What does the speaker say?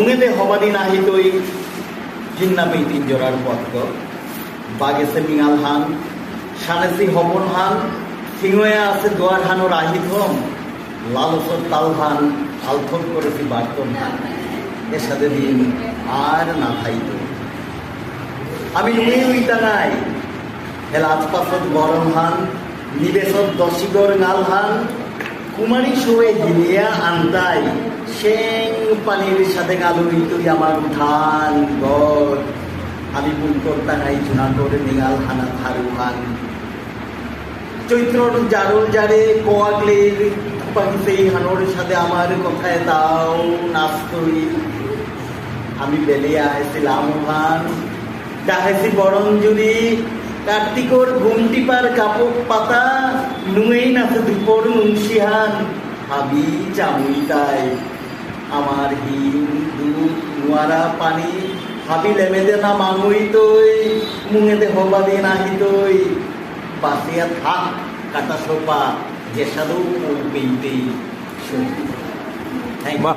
মুঙেতে হবাদি নাহি তৈ জিন্নামি তিন জোড়ার পদ্ম বাগেছে মিঙাল হান সানেসি হবন হান সিংহয়ে আছে দোয়ার হান ও রাহিধম লালসর তাল হান আলথম করেছি বার্তন হান। এর সাথে দিন আর না খাইত। আমি নুই উইতা নাই হেল আজপাসত গরম হান, নিবেশত দশিগর নাল হান কুমারী শোয়ে হিলিয়া আন্তাই, সেং পানির সাথে তুই আমার ধান গর আমি বুল করতা নাই জুনাগর নিগাল হানা থারু হান। চৈত্রর জারুল জারে কোয়াগলের পাখিসেই হানোর সাথে আমার কথায় তাও নাস্তই আমি বেলিয়া আইছিলাম হান ডাহেছি বরঞ্জুরি কার্তিকর ঘুমটি পার কাপক পাতা নুয়েই নাচে দুপর মুন্সিহান হাবি চামুই তাই আমার হিম দুধ নোয়ারা পানি হাবি লেমেদে না মাঙুই তৈ মুঙেদে হবাদে নাহি তৈ বাসিয়া থাক কাটা সোপা যে সাদৌ পেইতেই থ্যাংক বাহ।